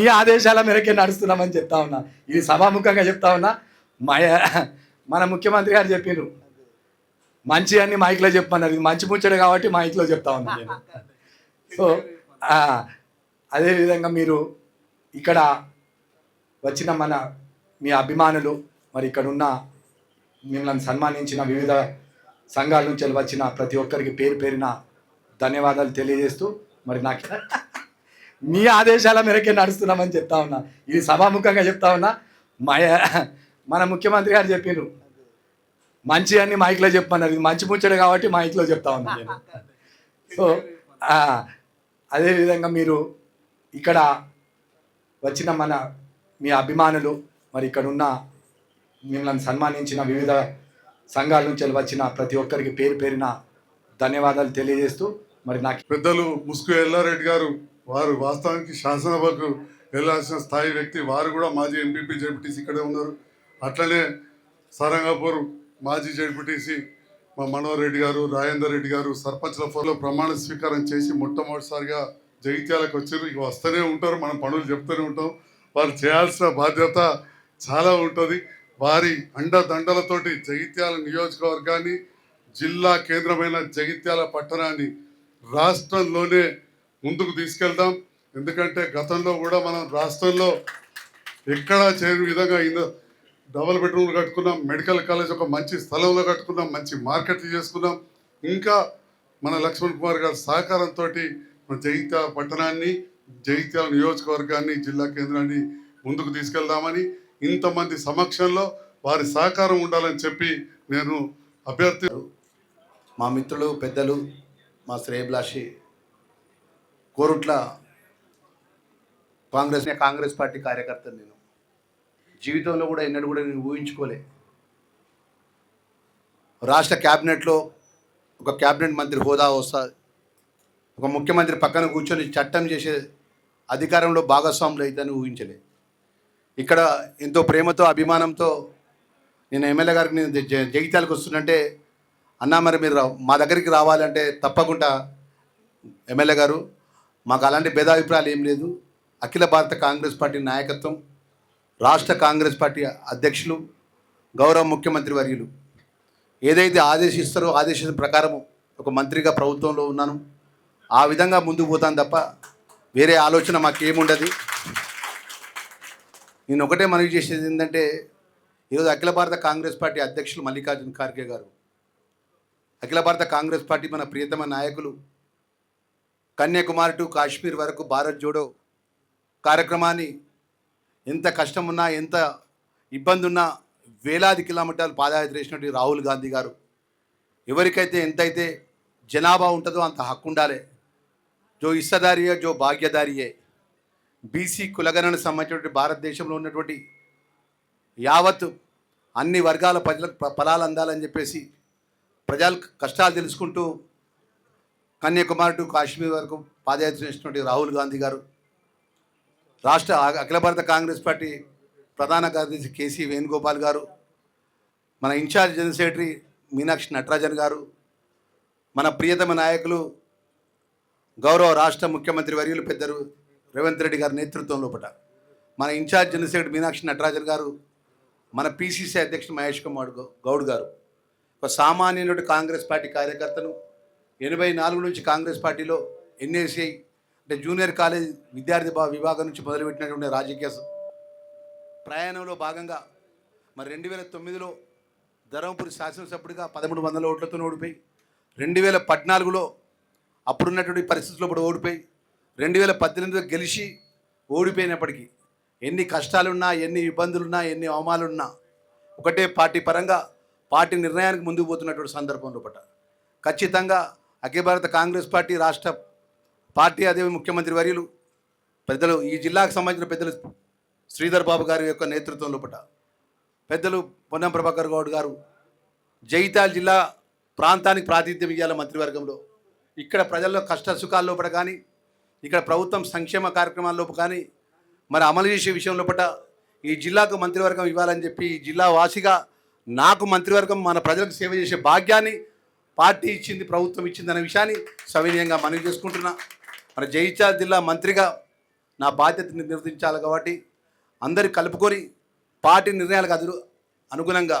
నీ ఆదేశాల మేరకే నడుస్తున్నామని చెప్తా ఉన్నా. ఇది సభాముఖంగా చెప్తా ఉన్నా. మా మన ముఖ్యమంత్రి గారు చెప్పిండ్రు మంచి అన్ని మైక్లో చెప్పమన్నారు. ఇది మంచి ముచ్చట కాబట్టి మైక్లో చెప్తా ఉన్నా నేను. సో అదేవిధంగా మీరు ఇక్కడ వచ్చిన మన మీ అభిమానులు మరి ఇక్కడ ఉన్న మిమ్మల్ని సన్మానించిన వివిధ సంఘాల నుంచి వచ్చిన ప్రతి ఒక్కరికి పేరు పేరిన ధన్యవాదాలు తెలియజేస్తూ మరి నాకు మీ ఆదేశాల మేరకే నడుస్తున్నామని చెప్తా ఉన్నా. ఇది సభాముఖంగా చెప్తా ఉన్నా. మా మన ముఖ్యమంత్రి గారు చెప్పిండ్రు. మంచి అని మైక్లో చెప్పమన్నారు. ఇది మంచి ముచ్చట కాబట్టి మైక్లో చెప్తా ఉన్నా నేను. సో అదేవిధంగా మీరు ఇక్కడ వచ్చిన మన మీ అభిమానులు మరి ఇక్కడ ఉన్న మిమ్మల్ని సన్మానించిన వివిధ సంఘాల నుంచి వచ్చిన ప్రతి ఒక్కరికి పేరు పేరిన ధన్యవాదాలు తెలియజేస్తూ మరి నాకు పెద్దలు ముసుగు ఎల్లారెడ్డి గారు వారు వాస్తవానికి శాసనసభకు వెళ్ళాల్సిన స్థాయి వ్యక్తి వారు కూడా మాజీ ఎంపీపీ జడ్పీటీసీ ఇక్కడే ఉన్నారు. అట్లనే సారంగాపూర్ మాజీ జడ్పీటీసీ మా మనోహర్ రెడ్డి గారు రాజేందర్ రెడ్డి గారు సర్పంచ్ల ఫోన్లో ప్రమాణ స్వీకారం చేసి మొట్టమొదటిసారిగా జగిత్యాలకు వచ్చారు. ఇక వస్తూనే ఉంటారు మనం పనులు చెప్తూనే ఉంటాం. వారు చేయాల్సిన బాధ్యత చాలా ఉంటుంది. వారి అండదండలతోటి జగిత్యాల నియోజకవర్గాన్ని జిల్లా కేంద్రమైన జగిత్యాల పట్టణాన్ని రాష్ట్రంలోనే ముందుకు తీసుకెళ్దాం. ఎందుకంటే గతంలో కూడా మనం రాష్ట్రంలో ఎక్కడా చేయని విధంగా ఇంద డబుల్ బెడ్రూమ్లు కట్టుకున్నాం మెడికల్ కాలేజ్ ఒక మంచి స్థలంలో కట్టుకున్నాం మంచి మార్కెట్ చేసుకున్నాం. ఇంకా మన లక్ష్మణ్ కుమార్ గారి సహకారంతో మన జగిత్యాల పట్టణాన్ని జగిత్యాల నియోజకవర్గాన్ని జిల్లా కేంద్రాన్ని ముందుకు తీసుకెళ్దామని ఇంతమంది సమక్షంలో వారి సహకారం ఉండాలని చెప్పి నేను అభ్యర్థి మా మిత్రులు పెద్దలు మా శ్రేయభిలాషి కోరుట్ల కాంగ్రెస్ కాంగ్రెస్ పార్టీ కార్యకర్తను నేను. జీవితంలో కూడా ఎన్నడూ కూడా నేను ఊహించుకోలే. రాష్ట్ర క్యాబినెట్లో ఒక క్యాబినెట్ మంత్రి హోదా వస్తుంది ఒక ముఖ్యమంత్రి పక్కన కూర్చొని చట్టం చేసే అధికారంలో భాగస్వాములు అవుతాయని ఊహించలే. ఇక్కడ ఎంతో ప్రేమతో అభిమానంతో నేను ఎమ్మెల్యే గారికి నేను జగిత్యాలకు వస్తుందంటే అన్నా మరి మీరు రా- మా దగ్గరికి రావాలంటే తప్పకుండా ఎమ్మెల్యే గారు మాకు అలాంటి భేదాభిప్రాయాలు ఏం లేదు. అఖిల భారత కాంగ్రెస్ పార్టీ నాయకత్వం రాష్ట్ర కాంగ్రెస్ పార్టీ అధ్యక్షులు గౌరవ ముఖ్యమంత్రి వర్యులు. ఏదైతే ఆదేశిస్తారో ఆదేశం ప్రకారం ఒక మంత్రిగా ప్రభుత్వంలో ఉన్నాను. ఆ విధంగా ముందుకు పోతాను తప్ప వేరే ఆలోచన మాకేముండదు. నేను ఒకటే మనవి చేసేది ఏంటంటే ఈరోజు అఖిల భారత కాంగ్రెస్ పార్టీ అధ్యక్షులు మల్లికార్జున ఖార్గే గారు అఖిల భారత కాంగ్రెస్ పార్టీ మన ప్రియతమ నాయకులు కన్యాకుమారి టు కాశ్మీర్ వరకు భారత్ జోడో కార్యక్రమాన్ని ఎంత కష్టం ఉన్నా ఎంత ఇబ్బంది ఉన్నా వేలాది కిలోమీటర్లు పాదయాత్ర చేసినటువంటి రాహుల్ గాంధీ గారు. ఎవరికైతే ఎంతైతే జనాభా ఉంటుందో అంత హక్కు ఉండాలి. జో ఇస్తదారియే జో భాగ్యదారియే. బీసీ కులగణకు సంబంధించినటువంటి భారతదేశంలో ఉన్నటువంటి యావత్ అన్ని వర్గాల ప్రజలకు ఫలాలు అందాలని చెప్పేసి ప్రజలు కష్టాలు తెలుసుకుంటూ కన్యాకుమారి టు కాశ్మీర్ వరకు పాదయాత్ర చేసినటువంటి రాహుల్ గాంధీ గారు రాష్ట్ర అఖిల భారత కాంగ్రెస్ పార్టీ ప్రధాన కార్యదర్శి కేసీ వేణుగోపాల్ గారు మన in charge general secretary Meenakshi Natarajan garu మన ప్రియతమ నాయకులు గౌరవ రాష్ట్ర ముఖ్యమంత్రి వర్యులు పెద్దరు రేవంత్ రెడ్డి గారి నేతృత్వం లోపల మన in charge general secretary Meenakshi Natarajan garu మన పిసిసి అధ్యక్షుడు మహేష్ కుమార్ గౌడ్ గారు ఒక సామాన్యుడు కాంగ్రెస్ పార్టీ కార్యకర్తను ఎనభై నాలుగు నుంచి కాంగ్రెస్ పార్టీలో ఎన్ఏసిఐ అంటే జూనియర్ కాలేజ్ విద్యార్థి భా- విభాగం నుంచి మొదలుపెట్టినటువంటి రాజకీయ ప్రయాణంలో భాగంగా మరి రెండు వేల తొమ్మిదిలో ధర్మపురి శాసనసభ్యుడిగా పదమూడు వందల ఓట్లతో ఓడిపోయి రెండు వేల పద్నాలుగులో అప్పుడున్నటువంటి పరిస్థితుల్లో ఇప్పుడు ఓడిపోయి రెండు వేల పద్దెనిమిదిలో గెలిచి ఓడిపోయినప్పటికీ ఎన్ని కష్టాలున్నా ఎన్ని ఇబ్బందులున్నా ఎన్ని అవమానాలున్నా ఒకటే పార్టీ పరంగా పార్టీ నిర్ణయానికి ముందుకు పోతున్నటువంటి సందర్భంలో పట ఖచ్చితంగా అఖిల భారత కాంగ్రెస్ పార్టీ రాష్ట్ర పార్టీ అదే ముఖ్యమంత్రి వర్యులు. పెద్దలు ఈ జిల్లాకు సంబంధించిన పెద్దలు శ్రీధర్ బాబు గారి యొక్క నేతృత్వం లోపల పెద్దలు పొన్నం ప్రభాకర్ గౌడ్ గారు జైతాల్ జిల్లా ప్రాంతానికి ప్రాతినిధ్యం ఇవ్వాలి మంత్రివర్గంలో. ఇక్కడ ప్రజల్లో కష్ట సుఖాల లోపల కానీ ఇక్కడ ప్రభుత్వం సంక్షేమ కార్యక్రమాల లోపల కానీ మరి అమలు చేసే విషయం లోపల ఈ జిల్లాకు మంత్రివర్గం ఇవ్వాలని చెప్పి ఈ జిల్లా వాసిగా నాకు మంత్రివర్గం మన ప్రజలకు సేవ చేసే భాగ్యాన్ని పార్టీ ఇచ్చింది ప్రభుత్వం ఇచ్చింది అనే విషయాన్ని సవినీయంగా మనవి చేసుకుంటున్నా. మన జైత్యాల జిల్లా మంత్రిగా నా బాధ్యతని నిర్వర్తించాలి కాబట్టి అందరి కలుపుకొని పార్టీ నిర్ణయాలకు అదు అనుగుణంగా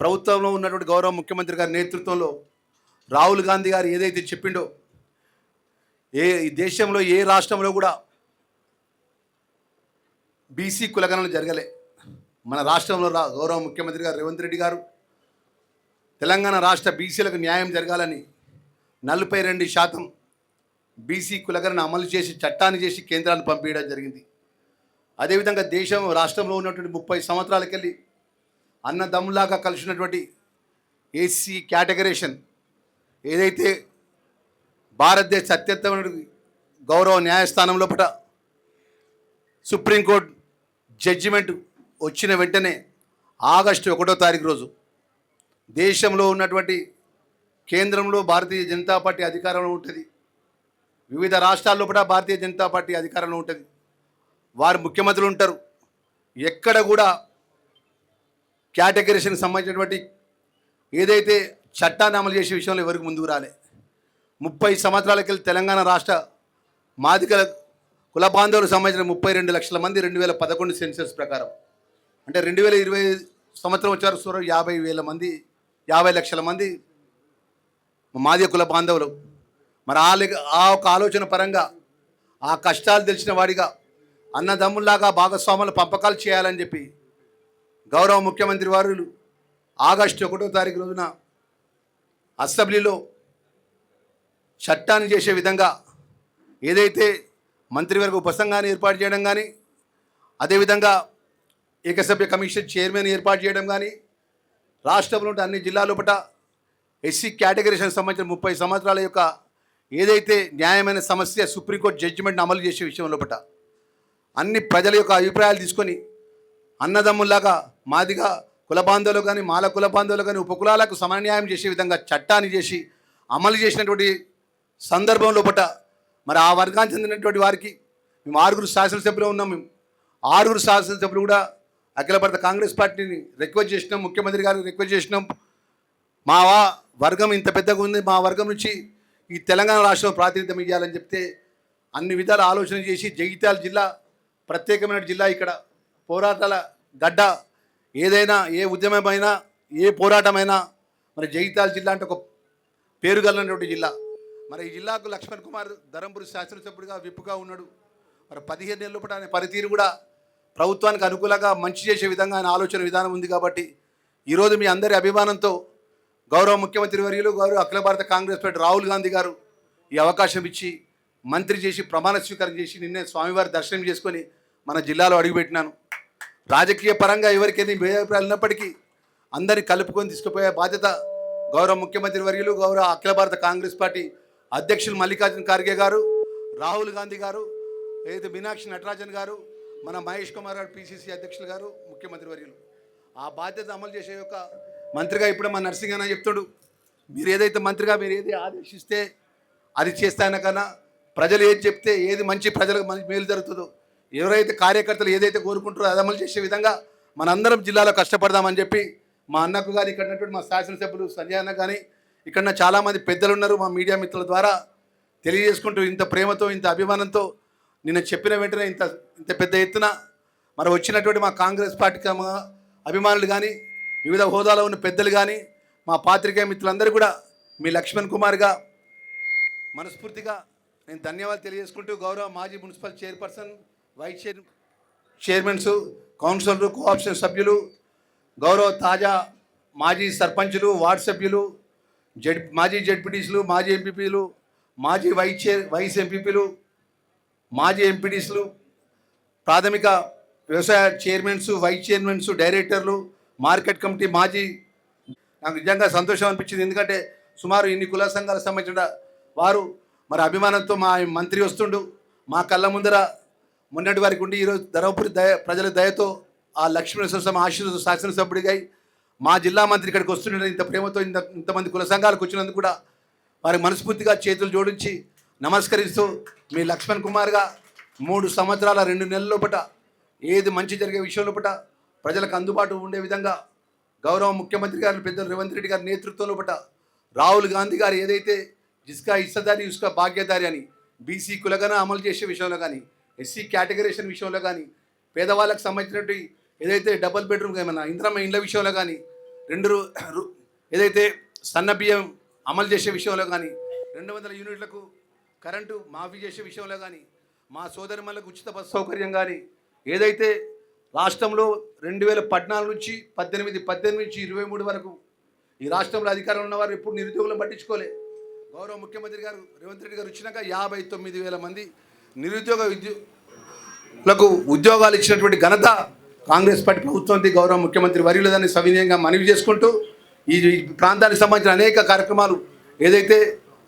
ప్రభుత్వంలో ఉన్నటువంటి గౌరవ ముఖ్యమంత్రి గారి నేతృత్వంలో రాహుల్ గాంధీ గారు ఏదైతే చెప్పిండో ఏ ఈ దేశంలో ఏ రాష్ట్రంలో కూడా బీసీ కులగణన జరగలే. మన రాష్ట్రంలో గౌరవ ముఖ్యమంత్రి గారు రేవంత్ రెడ్డి గారు తెలంగాణ రాష్ట్ర బీసీలకు న్యాయం జరగాలని నలభై రెండు శాతం బీసీ కులగణన అమలు చేసి చట్టాన్ని చేసి కేంద్రాన్ని పంపించడం జరిగింది. అదేవిధంగా దేశం రాష్ట్రంలో ఉన్నటువంటి ముప్పై సంవత్సరాలకెళ్ళి అన్నదమ్ములాగా కలిసినటువంటి ఏసీ కేటగరేషన్ ఏదైతే భారతదేశ అత్యుత్తమైన గౌరవ న్యాయస్థానం లోపల సుప్రీంకోర్టు జడ్జిమెంట్ వచ్చిన వెంటనే ఆగస్టు ఒకటో తారీఖు రోజు దేశంలో ఉన్నటువంటి కేంద్రంలో భారతీయ జనతా పార్టీ అధికారంలో ఉంటుంది. వివిధ రాష్ట్రాల్లో కూడా భారతీయ జనతా పార్టీ అధికారంలో ఉంటుంది. వారు ముఖ్యమంత్రులు ఉంటారు. ఎక్కడ కూడా కేటగిరీషన్కి సంబంధించినటువంటి ఏదైతే చట్టాన్ని అమలు చేసే విషయంలో ఎవరికి ముందుకు రాలే. ముప్పై సంవత్సరాలకెళ్ళి తెలంగాణ రాష్ట్ర మాదిక కుల బాంధవులకు సంబంధించిన ముప్పై రెండు లక్షల మంది రెండు వేల పదకొండు సెన్సెస్ ప్రకారం. అంటే రెండు వేల ఇరవై సంవత్సరం వచ్చారు సుమారు యాభై వేల మంది యాభై లక్షల మంది మాదిగ కుల బాంధవులు. మరి ఆ ఆ ఒక ఆలోచన పరంగా ఆ కష్టాలు తెలిసిన వాడిగా అన్నదమ్ముల్లాగా భాగస్వాముల పంపకాలు చేయాలని చెప్పి గౌరవ ముఖ్యమంత్రి వారు ఆగస్టు ఒకటో తారీఖు రోజున అసెంబ్లీలో చట్టాన్ని చేసే విధంగా ఏదైతే మంత్రివర్గ ఉపసంఘాన్ని ఏర్పాటు చేయడం కానీ అదేవిధంగా ఏకసభ్య కమిషన్ చైర్మన్ ఏర్పాటు చేయడం కానీ రాష్ట్రంలో అన్ని జిల్లాల లోపల ఎస్సీ కేటగిరీషన్ సంబంధించిన ముప్పై సంవత్సరాల యొక్క ఏదైతే న్యాయమైన సమస్య సుప్రీంకోర్టు జడ్జిమెంట్ని అమలు చేసే విషయం లోపల అన్ని ప్రజల యొక్క అభిప్రాయాలు తీసుకొని అన్నదమ్ముల్లాగా మాదిగా కులబాంధవులు కానీ మాల కులబాంధవులు కానీ ఉపకులాలకు సమన్యాయం చేసే విధంగా చట్టాన్ని చేసి అమలు చేసినటువంటి సందర్భం లోపల మరి ఆ వర్గానికి చెందినటువంటి వారికి మేము ఆరుగురు శాసనసభ్యులు ఉన్నాం. మేము ఆరుగురు శాసనసభ్యులు కూడా అఖిల భారత కాంగ్రెస్ పార్టీని రిక్వెస్ట్ చేసినాం ముఖ్యమంత్రి గారు రిక్వెస్ట్ చేసినాం. మా వర్గం ఇంత పెద్దగా ఉంది మా వర్గం నుంచి ఈ తెలంగాణ రాష్ట్రం ప్రాతినిధ్యం ఇవ్వాలని చెప్తే అన్ని విధాల ఆలోచన చేసి జగిత్యాల జిల్లా ప్రత్యేకమైన జిల్లా ఇక్కడ పోరాటాల గడ్డ. ఏదైనా ఏ ఉద్యమమైనా ఏ పోరాటమైనా మరి జగిత్యాల జిల్లా అంటే ఒక పేరు కలిగినటువంటి జిల్లా. మరి ఈ జిల్లాకు లక్ష్మణ్ కుమార్ ధరంపూర్ శాసనసభ్యుడిగా విప్పుగా ఉన్నాడు. మరి పదిహేను నెలల ఆయన పనితీరు కూడా ప్రభుత్వానికి అనుకూలంగా మంచి చేసే విధంగా ఆయన ఆలోచన విధానం ఉంది కాబట్టి ఈరోజు మీ అందరి అభిమానంతో గౌరవ ముఖ్యమంత్రి వర్యులు గౌరవ అఖిల భారత కాంగ్రెస్ పార్టీ రాహుల్ గాంధీ గారు ఈ అవకాశం ఇచ్చి మంత్రి చేసి ప్రమాణ స్వీకారం చేసి నిన్నే స్వామివారి దర్శనం చేసుకొని మన జిల్లాలో అడుగుపెట్టినాను. రాజకీయ పరంగా ఎవరికైనా భేదాభిప్రాయాలు ఉన్నప్పటికీ అందరిని కలుపుకొని తీసుకుపోయే బాధ్యత గౌరవ ముఖ్యమంత్రి వర్యులు గౌరవ అఖిల భారత కాంగ్రెస్ పార్టీ అధ్యక్షులు మల్లికార్జున ఖార్గే గారు రాహుల్ గాంధీ గారు ఏదైతే మీనాక్షి నటరాజన్ గారు మన మహేష్ కుమార్ గారు పిసిసి అధ్యక్షులు గారు ముఖ్యమంత్రి వర్యులు. ఆ బాధ్యత అమలు చేసే యొక్క మంత్రిగా ఇప్పుడు మా నర్సింగ్ అన్న చెప్తాడు. మీరు ఏదైతే మంత్రిగా మీరు ఏది ఆదేశిస్తే అది చేస్తాన కన్నా ప్రజలు ఏది చెప్తే ఏది మంచి ప్రజలకు మంచి మేలు జరుగుతుందో ఎవరైతే కార్యకర్తలు ఏదైతే కోరుకుంటారో అది అమలు చేసే విధంగా మనందరం జిల్లాలో కష్టపడదామని చెప్పి మా అన్నకు కానీ ఇక్కడ ఉన్నటువంటి మా శాసనసభ్యులు సంజయ్ అన్న కానీ ఇక్కడ చాలామంది పెద్దలు ఉన్నారు మా మీడియా మిత్రుల ద్వారా. తెలియజేసుకుంటూ ఇంత ప్రేమతో ఇంత అభిమానంతో నిన్న చెప్పిన వెంటనే ఇంత ఇంత పెద్ద ఎత్తున మరి వచ్చినటువంటి మా కాంగ్రెస్ పార్టీ అభిమానులు కానీ వివిధ హోదాలో ఉన్న పెద్దలు కానీ మా పాత్రికేయ మిత్రులందరూ కూడా మీ లక్ష్మణ్ కుమార్గా మనస్ఫూర్తిగా నేను ధన్యవాదాలు తెలియజేసుకుంటూ గౌరవ మాజీ municipal chairperson vice chair chairmans కౌన్సిలర్లు కోఆప్షన్ సభ్యులు గౌరవ తాజా మాజీ సర్పంచులు వార్డు సభ్యులు జడ్ మాజీ జడ్పీటీసులు మాజీ ఎంపీపీలు మాజీ వైస్ చైర్ వైస్ ఎంపీపీలు మాజీ ఎంపీడీస్లు ప్రాథమిక వ్యవసాయ చైర్మన్స్ వైస్ చైర్మన్స్ డైరెక్టర్లు మార్కెట్ కమిటీ మాజీ. నాకు నిజంగా సంతోషం అనిపించింది. ఎందుకంటే సుమారు ఇన్ని కుల సంఘాలకు సంబంధించిన వారు మరి అభిమానంతో మా మంత్రి వస్తుండు. మా కళ్ళ ముందర మొన్నటి వారికి ఉండి ఈరోజు ధర్మపురి దయ ప్రజల దయతో ఆ లక్ష్మీ స్వామి ఆశీర్వాద శాసనసభ్యుడిగా మా జిల్లా మంత్రి ఇక్కడికి వస్తుండే ఇంత ప్రేమతో ఇంత ఇంతమంది కుల సంఘాలకు వచ్చినందుకు కూడా వారికి మనస్ఫూర్తిగా చేతులు జోడించి నమస్కరిస్తూ మీ లక్ష్మణ్ కుమార్గా మూడు సంవత్సరాల రెండు నెలల లోపట ఏది మంచి జరిగే విషయం లోపట ప్రజలకు అందుబాటు ఉండే విధంగా గౌరవ ముఖ్యమంత్రి గారు పెద్దలు రేవంత్ రెడ్డి గారి నేతృత్వంలో లోపట రాహుల్ గాంధీ గారు ఏదైతే జిస్కా హిస్సదారి ఉస్కా భాగ్యదారి అని బీసీ కులగన అమలు చేసే విషయంలో కానీ ఎస్సీ కేటగరేషన్ విషయంలో కానీ పేదవాళ్ళకు సంబంధించినటువంటి ఏదైతే డబుల్ బెడ్రూమ్ ఏమైనా ఇంద్రమ్మ ఇండ్ల విషయంలో కానీ రెండు ఏదైతే సన్న బియ్యం అమలు చేసే విషయంలో కానీ రెండు వందల యూనిట్లకు కరెంటు మాఫీ చేసే విషయంలో కానీ మా సోదరిమలకు ఉచిత బస్సు సౌకర్యం కానీ ఏదైతే రాష్ట్రంలో రెండు వేల పద్నాలుగు నుంచి పద్దెనిమిది పద్దెనిమిది నుంచి ఇరవై మూడు వరకు ఈ రాష్ట్రంలో అధికారంలో ఉన్నవారు ఎప్పుడు నిరుద్యోగులను పట్టించుకోలే. గౌరవ ముఖ్యమంత్రి గారు రేవంత్ రెడ్డి గారు వచ్చినాక యాభై తొమ్మిది వేల మంది నిరుద్యోగ విద్యులకు ఉద్యోగాలు ఇచ్చినటువంటి ఘనత కాంగ్రెస్ పార్టీ ప్రభుత్వంది గౌరవ ముఖ్యమంత్రి వర్యులదని దాన్ని సవినయంగా మనవి చేసుకుంటూ ఈ ప్రాంతానికి సంబంధించిన అనేక కార్యక్రమాలు ఏదైతే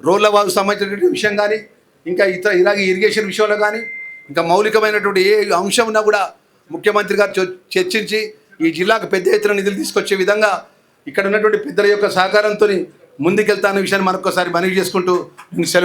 రోడ్ల వాకు సంబంధించినటువంటి విషయం కానీ ఇంకా ఇతర ఇలాగే ఇరిగేషన్ విషయంలో కానీ ఇంకా మౌలికమైనటువంటి ఏ అంశం ఉన్నా కూడా ముఖ్యమంత్రి గారు చర్చ- చర్చించి ఈ జిల్లాకు పెద్ద ఎత్తున నిధులు తీసుకొచ్చే విధంగా ఇక్కడ ఉన్నటువంటి పెద్దల యొక్క సహకారంతో ముందుకెళ్తాన్న విషయాన్ని మరొకసారి మనవి చేసుకుంటూ నేను సెలవు